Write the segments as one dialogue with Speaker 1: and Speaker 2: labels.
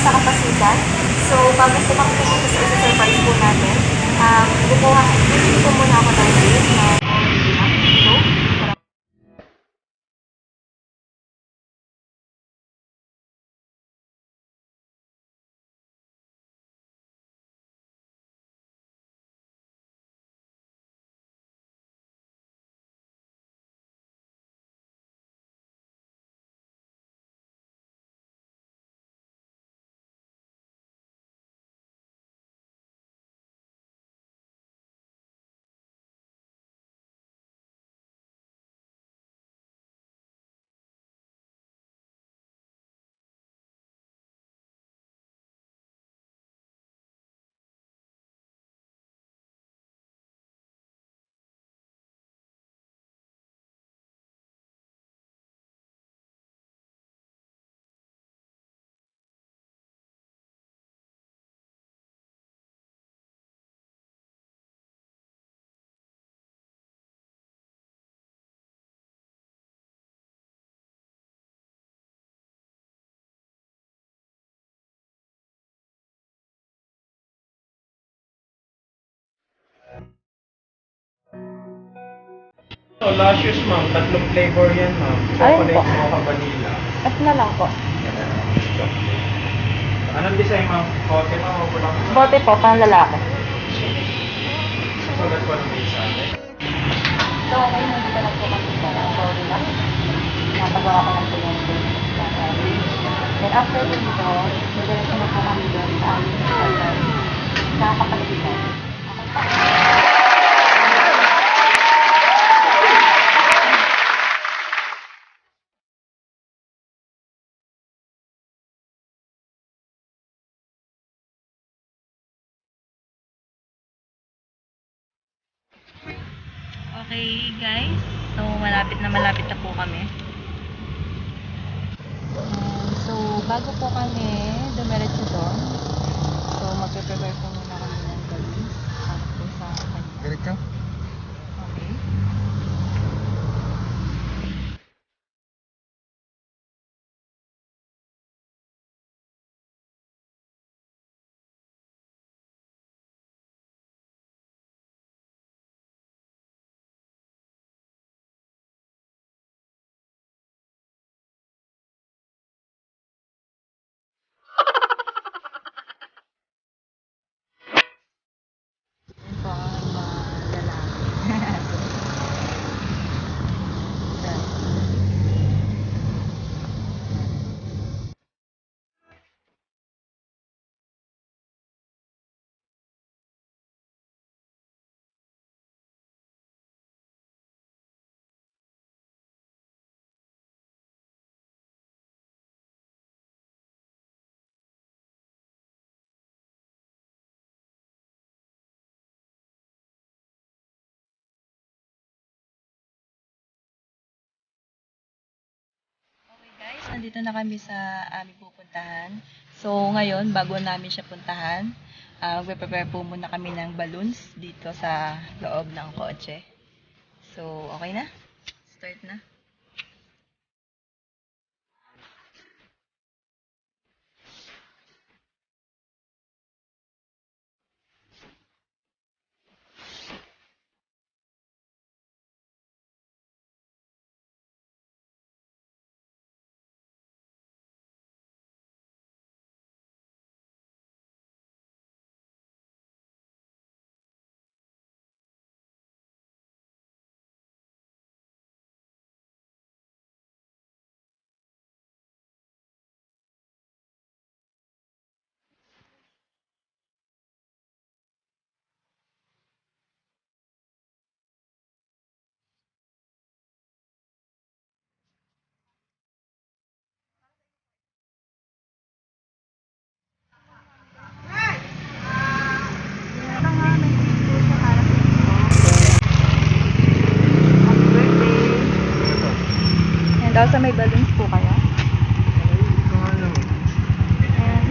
Speaker 1: sa kapasitan. So, bago po kami pumunta sa isa surprise po natin, um, kukuha, bibili po muna ako ng na
Speaker 2: So, luscious ma'am, tatlong flavor yan ma'am.
Speaker 1: Ayun
Speaker 2: Chocolate,
Speaker 1: po.
Speaker 2: mocha, vanilla.
Speaker 1: At na lang po.
Speaker 2: Chocolate. Anong design ma'am? Kote ma'am o pulang?
Speaker 1: Bote po, pang lalaki.
Speaker 2: Susulat ko ng isa.
Speaker 1: So, ngayon nandito na po kami sa Sorry lang. Napagawa ko lang po yung Then after po dito, nadiretso na po kami doon sa aming hotel sa kapalitan.
Speaker 3: Okay, guys. So, malapit na malapit na po kami. Um, so, bago po kami dumiretso so, magpe-prepare po muna kami ng balloons para po sa kanya.
Speaker 2: Diretso?
Speaker 3: Okay. Yun po ang mga lalaki. Done. Okay guys, nandito na kami sa aming pupuntahan. So ngayon, bago namin siya puntahan, uh, prepare po muna kami ng balloons dito sa loob ng kotse. So, okay na? Start na? Also may balloons po kayo.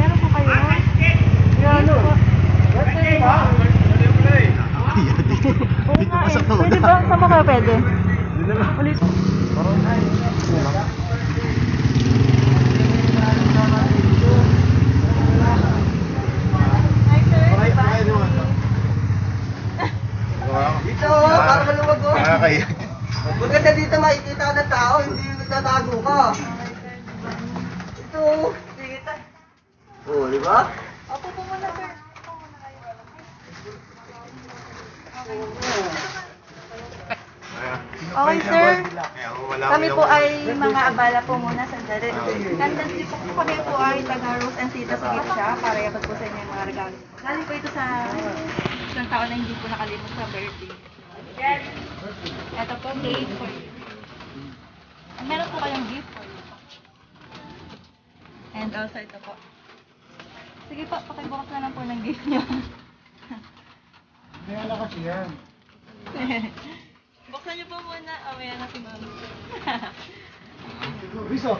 Speaker 3: Meron po kayo. Ano?
Speaker 2: Dito pa sa
Speaker 1: Pwede ba? Saan ba kayo pwede? Ulit.
Speaker 4: maluwag ko.
Speaker 1: Nakakaya.
Speaker 4: Maganda dito makikita ka ng tao, hindi nagtatago ka. Ito. Sige tayo. Oo, di ba?
Speaker 3: Opo po muna, sir. Opo muna kayo. Okay, sir.
Speaker 1: Wala
Speaker 3: Kami po ay mga abala po muna sa dali. Tendency po po kami po ay taga Rose and Sita sa siya para yapag po sa inyo yung mga regalo. Galing po ito sa isang tao na hindi po nakalimot sa birthday. Ito po, cake for you. Meron po kayong gift for you. And also ito po. Sige po, pakibukas na lang po ng gift nyo.
Speaker 2: May ala kasi yan.
Speaker 3: Buksan niyo po muna. Oh, may na si mami.
Speaker 2: Biso.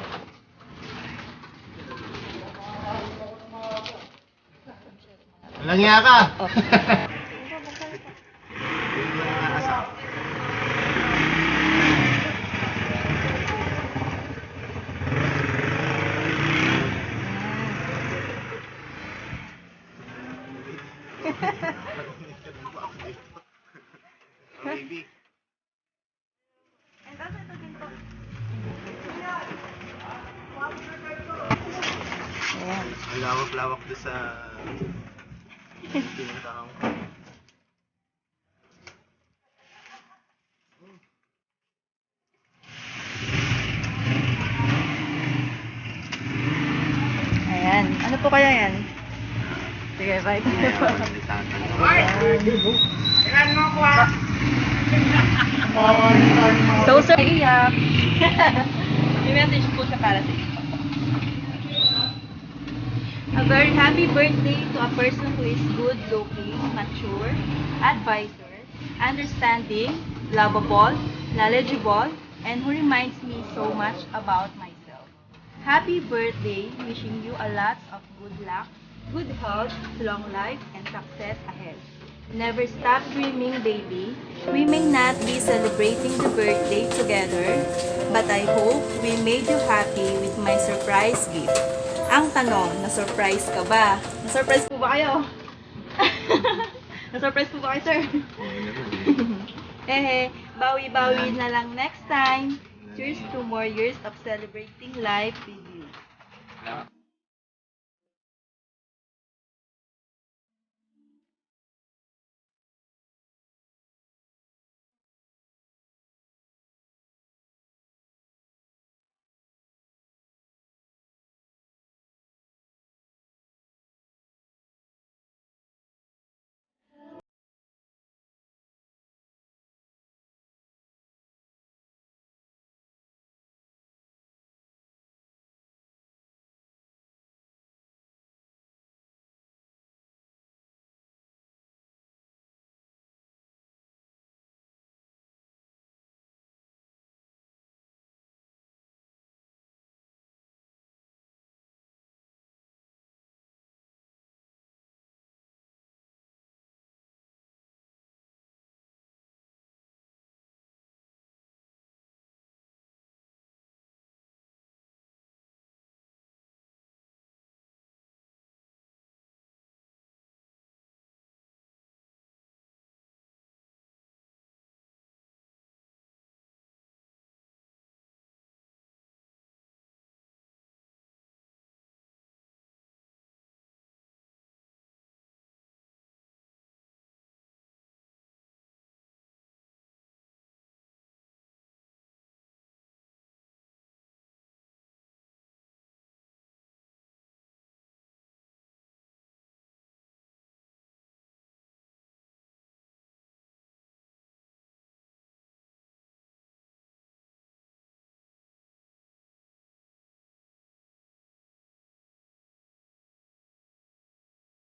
Speaker 1: Walang iya ka. Baby.
Speaker 3: And also ito din po. Ayan.
Speaker 1: Lawak-lawak doon sa pinuntahan ko.
Speaker 3: Ayan. Ano po kaya yan? Sige, bye.
Speaker 1: Walang bitatan.
Speaker 3: So, sir, iyak. May message po siya para sa iyo. A very happy birthday to a person who is good looking, mature, advisor, understanding, lovable, knowledgeable, and who reminds me so much about myself. Happy birthday, wishing you a lot of good luck, good health, long life, and success ahead. Never stop dreaming, baby. We may not be celebrating the birthday together, but I hope we made you happy with my surprise gift. Ang tanong, na-surprise ka ba? Na-surprise po ba kayo? na-surprise po ba kayo, sir? Hehe, bawi-bawi na lang next time. Cheers to more years of celebrating life with you.